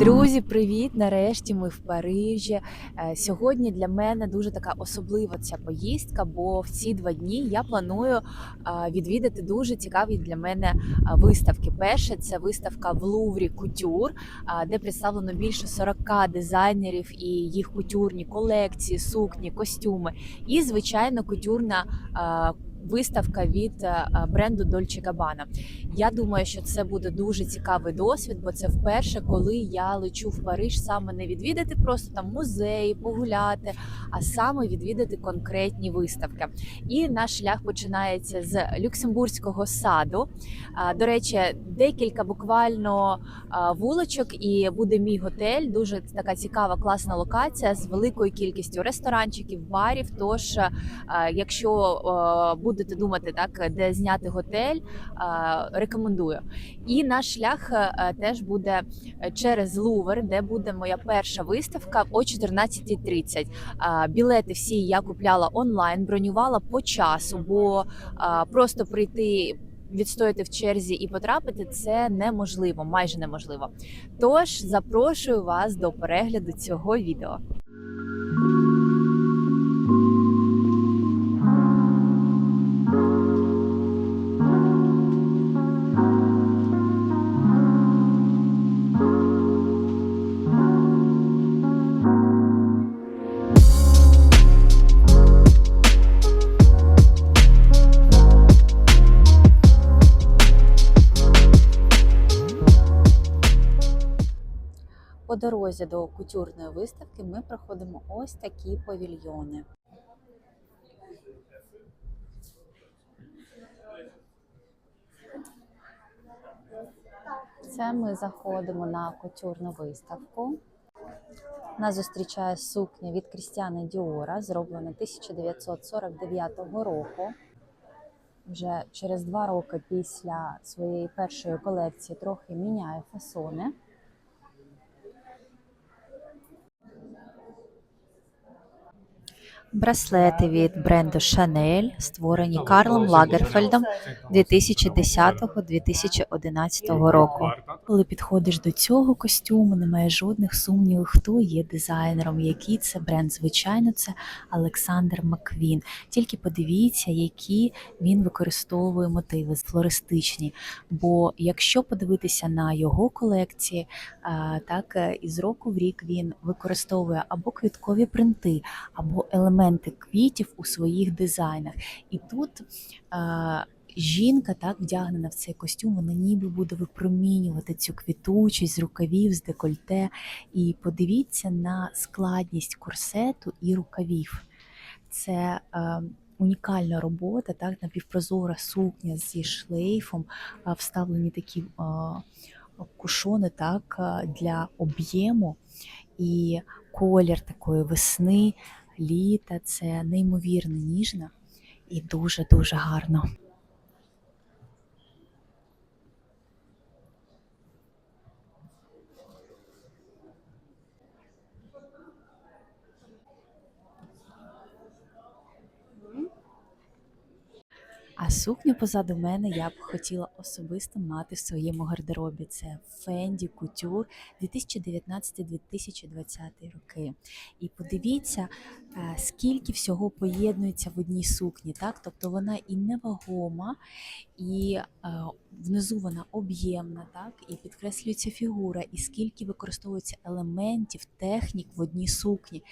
Друзі, привіт! Нарешті ми в Парижі. Е, Сьогодні для мене дуже така особлива ця поїздка, бо в ці два дні я планую е, відвідати дуже цікаві для мене е, виставки. Перше це виставка в Луврі Кутюр, де представлено більше 40 дизайнерів і їх кутюрні колекції, сукні, костюми. І звичайно, кутюрна. Е, Виставка від е, бренду Dolce Gabbana. Я думаю, що це буде дуже цікавий досвід, бо це вперше, коли я лечу в Париж саме не відвідати просто там музеї, погуляти, а саме відвідати конкретні виставки. І наш шлях починається з Люксембурзького саду. До речі, декілька буквально вуличок, і буде мій готель. Дуже така цікава, класна локація з великою кількістю ресторанчиків, барів. Тож, якщо а, будете думати, так де зняти готель, рекомендую. І наш шлях е, теж буде через Лувр, де буде моя перша виставка о 14.30. А, Білети всі я купляла онлайн, бронювала по часу, бо просто прийти. Відстояти в черзі і потрапити це неможливо, майже неможливо. Тож запрошую вас до перегляду цього відео. Дорозі до кутюрної виставки ми проходимо ось такі павільйони. Це ми заходимо на кутюрну виставку. Нас зустрічає сукня від Крістіана Діора, зроблена 1949 року. Вже через два роки після своєї першої колекції трохи міняє фасони. Браслети від бренду Chanel, створені Карлом Лагерфельдом 2010-2011 року. Коли підходиш до цього костюму, немає жодних сумнівів, хто є дизайнером, який це бренд. Звичайно, це Олександр Маквін. Тільки подивіться, які він використовує мотиви флористичні. Бо якщо подивитися на його колекції, так е, із року в рік він використовує або квіткові принти, або елементи квітів у своїх дизайнах. І тут а, жінка так вдягнена в цей костюм, вона ніби буде випромінювати цю квітучість з рукавів, з декольте. І подивіться на складність корсету і рукавів. Це е, унікальна робота, так, напівпрозора сукня зі шлейфом, вставлені такі е, кушони так, е, для об'єму і колір такої весни, літа. Це неймовірно ніжно і дуже-дуже гарно. А сукню позаду мене я б хотіла особисто мати в своєму гардеробі. Це Fendi Couture 2019-2020 роки. І подивіться, скільки всього поєднується в одній сукні. Так? Тобто вона і невагома, і е, внизу вона об'ємна, так? і підкреслюється фігура, і скільки використовується елементів, технік в одній сукні.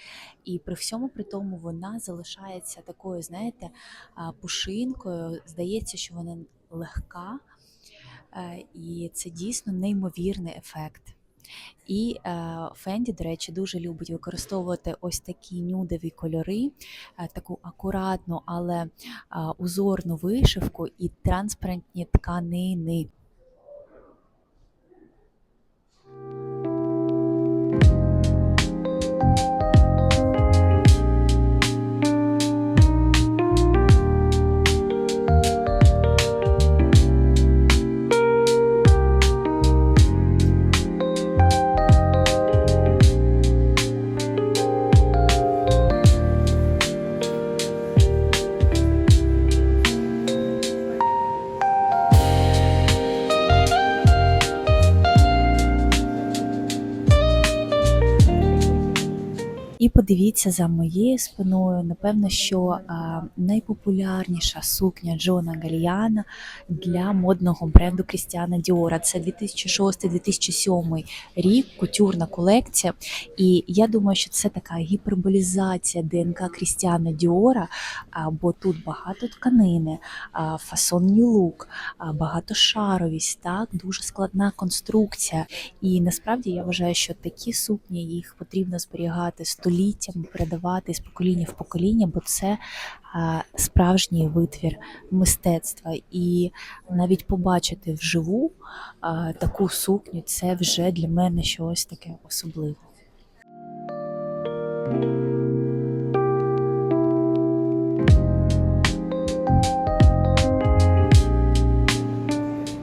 І при всьому при тому вона залишається такою, знаєте, пушинкою. Здається, що вона легка, е, і це дійсно неймовірний ефект. І е, Фенді, до речі, дуже любить використовувати ось такі нюдові кольори, е, таку акуратну, але е, узорну вишивку і транспарентні тканини. І подивіться за моєю спиною, напевно, що найпопулярніша сукня Джона Гальяна для модного бренду Крістіана Діора. Це 2006-2007 рік, кутюрна колекція. І я думаю, що це така гіперболізація ДНК Крістіана Діора, бо тут багато тканини, а, фасон New Look, а, багатошаровість, так, дуже складна конструкція. І насправді я вважаю, що такі сукні їх потрібно зберігати століттями, передавати з покоління в покоління, бо це справжній витвір мистецтва. І навіть побачити вживу таку сукню це вже для мене щось таке особливе.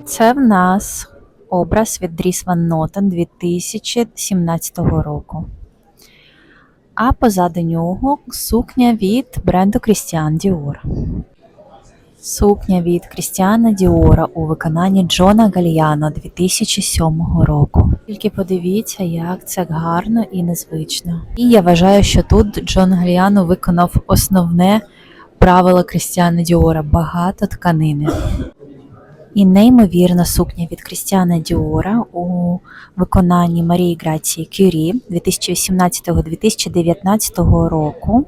Це в нас образ від Дріс Ван Нотен 2017 року. А позаду нього сукня від бренду Christian Dior. Сукня від Крістіана Діора у виконанні Джона Гальяно 2007 року. Тільки подивіться, як це гарно і незвично. І я вважаю, що тут Джон Гальяно виконав основне правило Крістіана Діора багато тканини. І неймовірна сукня від Крістіана Діора у виконанні Марії Грації Кюрі 2018-2019 року.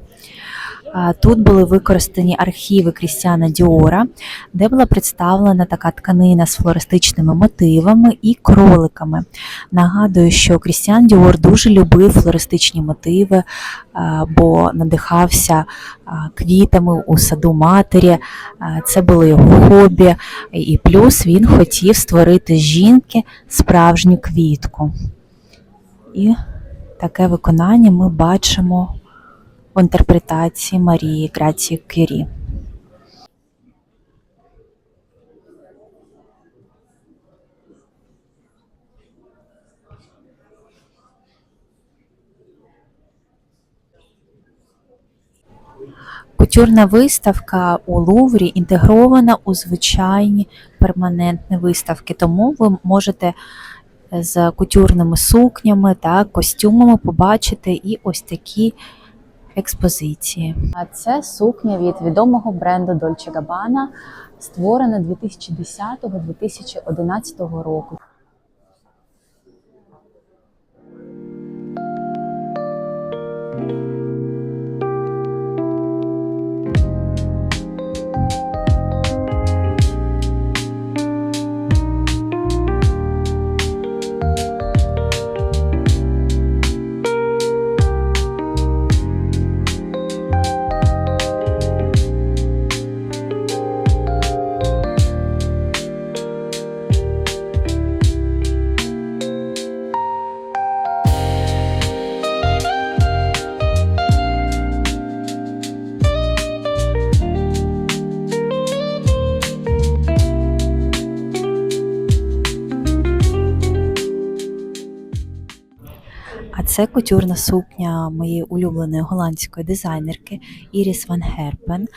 Тут були використані архіви Крістіана Діора, де була представлена така тканина з флористичними мотивами і кроликами. Нагадую, що Крістіан Діор дуже любив флористичні мотиви, бо надихався квітами у саду матері. Це було його хобі, і плюс він хотів створити жінки справжню квітку. І таке виконання ми бачимо в інтерпретації Марії Грації Кюрі. Кутюрна виставка у Луврі інтегрована у звичайні перманентні виставки, тому ви можете з кутюрними сукнями та костюмами побачити і ось такі експозиції. А це сукня від відомого бренду Dolce Gabbana, створена 2010-2011 року. Це кутюрна сукня моєї улюбленої голландської дизайнерки Іріс Ван Герпен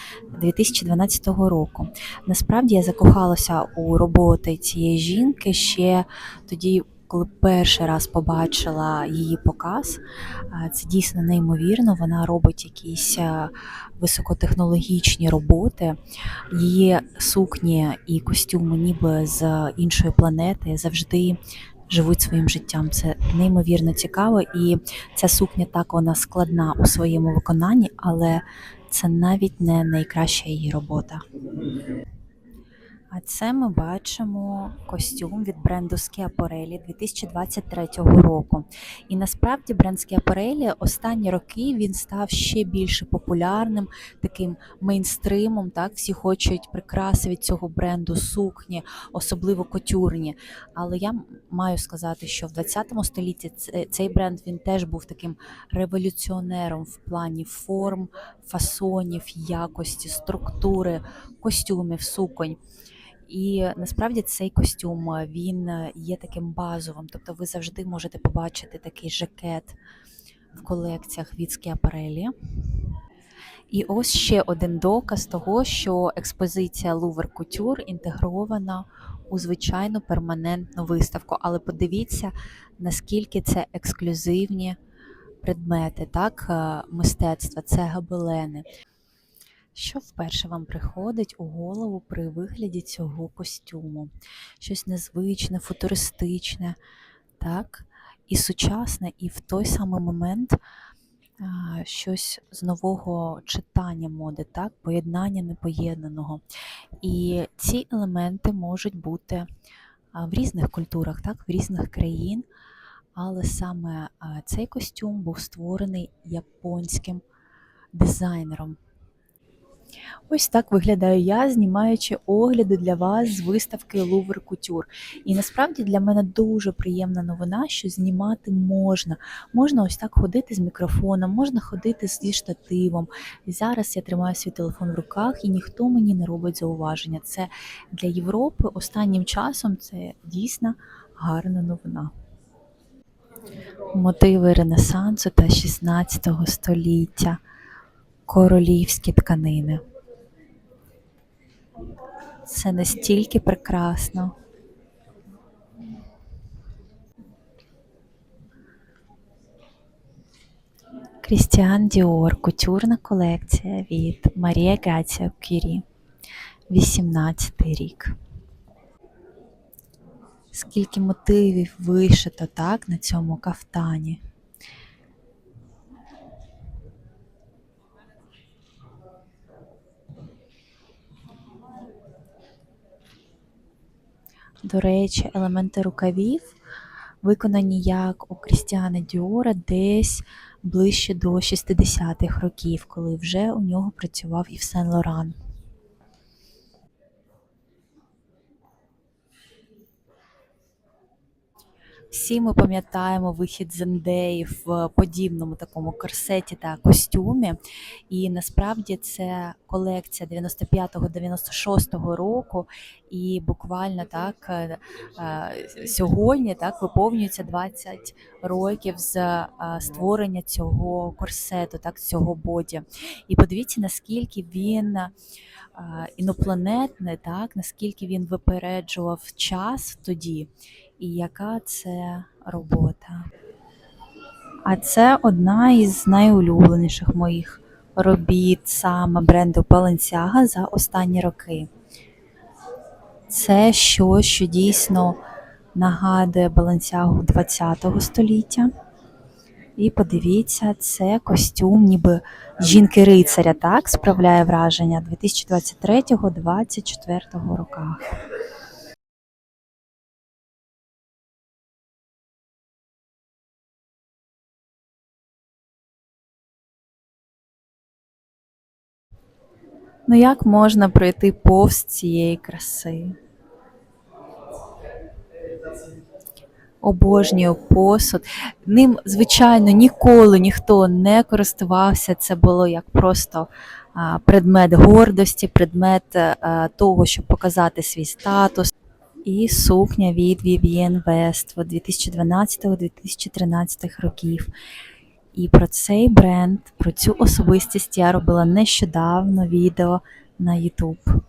2012 року. Насправді я закохалася у роботи цієї жінки ще тоді. Коли перший раз побачила її показ, це дійсно неймовірно. Вона робить якісь високотехнологічні роботи. Її сукні і костюми, ніби з іншої планети, завжди живуть своїм життям. Це неймовірно цікаво, і ця сукня так вона складна у своєму виконанні, але це навіть не найкраща її робота. А це ми бачимо костюм від бренду Schiaparelli 2023 року. І насправді бренд Schiaparelli останні роки він став ще більше популярним, таким мейнстримом. Так, всі хочуть прикраси від цього бренду, сукні, особливо котюрні. Але я маю сказати, що в 20 столітті ц- цей бренд він теж був таким революціонером в плані форм, фасонів, якості, структури, костюмів, суконь. І насправді цей костюм е, він е, є таким базовим, тобто ви завжди можете побачити такий жакет в колекціях від Schiaparelli. І ось ще один доказ того, що експозиція Louvre Couture інтегрована у звичайну перманентну виставку. Але подивіться, наскільки це ексклюзивні предмети, так, е, мистецтва, це гобелени. Що вперше вам приходить у голову при вигляді цього костюму? Щось незвичне, футуристичне, так? І сучасне, і в той самий момент а, щось з нового читання моди, так? Поєднання непоєднаного. І ці елементи можуть бути в різних культурах, так? в різних країн. Але саме цей костюм був створений японським дизайнером. Ось так виглядаю я, знімаючи огляди для вас з виставки Louvre Couture. І насправді для мене дуже приємна новина, що знімати можна. Можна ось так ходити з мікрофоном, можна ходити зі штативом. Зараз я тримаю свій телефон в руках і ніхто мені не робить зауваження. Це для Європи останнім часом це дійсно гарна новина. Мотиви Ренесансу та 16 століття. Королівські тканини. Це настільки прекрасно. Крістіан Діор, кутюрна колекція від Марія Грація Кюрі. 18 рік. Скільки мотивів вишито так на цьому кафтані. До речі, елементи рукавів виконані як у Крістіана Діора десь ближче до 60-х років, коли вже у нього працював Ів Сен Лоран. Всі ми пам'ятаємо вихід Зендеї в подібному такому корсеті та костюмі. І насправді це колекція 95-96 року, і буквально так е, е, сьогодні так виповнюється 20 років з е, створення цього корсету, так цього боді. І подивіться, наскільки він інопланетний, так наскільки він випереджував час тоді і яка це робота. А це одна із найулюбленіших моїх робіт саме бренду Balenciaga за останні роки. Це щось, що дійсно нагадує Balenciaga 20-го століття. І подивіться, це костюм, ніби жінки-рицаря, так, справляє враження 2023-2024 роках. Ну як можна пройти повз цієї краси? Обожнюю посуд. Ним, звичайно, ніколи ніхто не користувався. Це було як просто предмет гордості, предмет а, того, щоб показати свій статус. І сукня від Vivienne Westwood 2012-2013 років. І про цей бренд, про цю особистість я робила нещодавно відео на YouTube.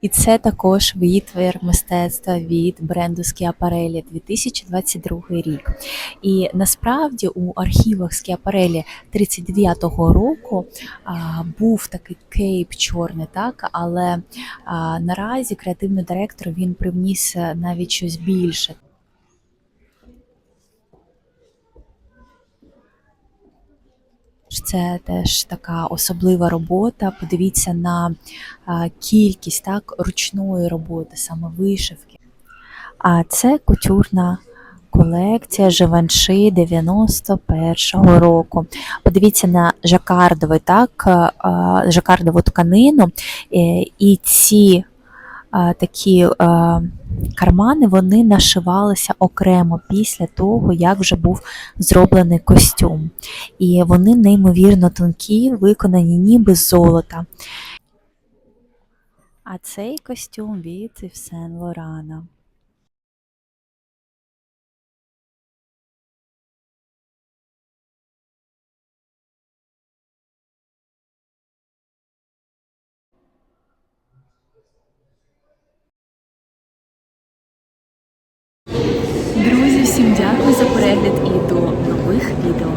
І це також витвір мистецтва від бренду Скіапарелі 2022 рік. І насправді у архівах Скіапарелі 39-го року а, був такий кейп чорний, так але а, наразі креативний директор він привніс навіть щось більше. Це теж така особлива робота. Подивіться на кількість так, ручної роботи, саме вишивки. А це кутюрна колекція Живанши 91-го року. Подивіться на жакардовий, так, жакардову тканину е, і ці такі кармани вони нашивалися окремо після того, як вже був зроблений костюм. І вони неймовірно тонкі, виконані ніби з золота. А цей костюм від Ів Сен Лорана. Дякую за перегляд і до нових відео.